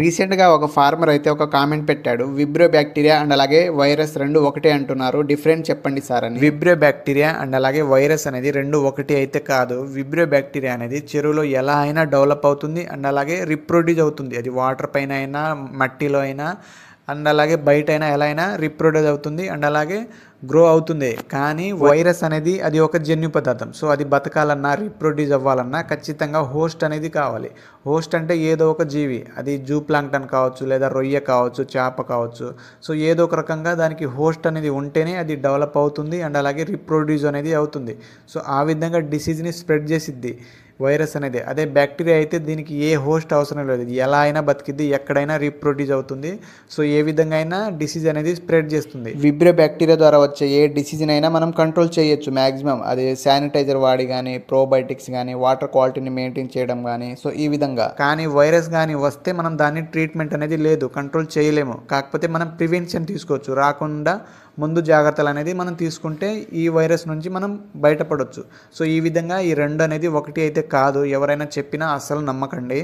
రీసెంట్గా ఒక ఫార్మర్ అయితే ఒక కామెంట్ పెట్టాడు విబ్రో బ్యాక్టీరియా అండ్ అలాగే వైరస్ రెండు ఒకటే అంటున్నారు డిఫరెంట్ చెప్పండి సార్ అని. విబ్రో బ్యాక్టీరియా అండ్ అలాగే వైరస్ అనేది రెండు ఒకటి అయితే కాదు. విబ్రో బ్యాక్టీరియా అనేది చెరువులో ఎలా అయినా డెవలప్ అవుతుంది అండ్ అలాగే రిప్రొడ్యూస్ అవుతుంది. అది వాటర్ పైన అయినా మట్టిలో అయినా అండ్ అలాగే బయట అయినా ఎలా అయినా రిప్రొడ్యూస్ అవుతుంది అండ్ అలాగే గ్రో అవుతుంది. కానీ వైరస్ అనేది అది ఒక జన్యు పదార్థం. సో అది బతకాలన్నా రీప్రొడ్యూస్ అవ్వాలన్నా ఖచ్చితంగా హోస్ట్ అనేది కావాలి. హోస్ట్ అంటే ఏదో ఒక జీవి. అది జూ ప్లాంక్టన్ కావచ్చు లేదా రొయ్య కావచ్చు చేప కావచ్చు. సో ఏదో ఒక రకంగా దానికి హోస్ట్ అనేది ఉంటేనే అది డెవలప్ అవుతుంది అండ్ అలాగే రీప్రొడ్యూస్ అనేది అవుతుంది. సో ఆ విధంగా డిసీజ్ని స్ప్రెడ్ చేసిద్ది వైరస్ అనేది. అదే బ్యాక్టీరియా అయితే దీనికి ఏ హోస్ట్ అవసరం లేదు. ఎలా అయినా బతికిద్ది ఎక్కడైనా రీప్రొడ్యూస్ అవుతుంది. సో ఏ విధంగా అయినా డిసీజ్ అనేది స్ప్రెడ్ చేస్తుంది. విబ్రో బ్యాక్టీరియా ద్వారా వచ్చే ఏ డిసీజ్ని అయినా మనం కంట్రోల్ చేయొచ్చు మ్యాక్సిమం అది శానిటైజర్ వాడి కానీ ప్రోబయోటిక్స్ కానీ వాటర్ క్వాలిటీని మెయింటైన్ చేయడం కానీ సో ఈ విధంగా. కానీ వైరస్ కానీ వస్తే మనం దాన్ని ట్రీట్మెంట్ అనేది లేదు కంట్రోల్ చేయలేము. కాకపోతే మనం ప్రివెన్షన్ తీసుకోవచ్చు. రాకుండా ముందు జాగ్రత్తలు అనేది మనం తీసుకుంటే ఈ వైరస్ నుంచి మనం బయటపడవచ్చు సో ఈ విధంగా ఈ రెండు అనేది ఒకటి అయితే కాదు. ఎవరైనా చెప్పినా అస్సలు నమ్మకండి.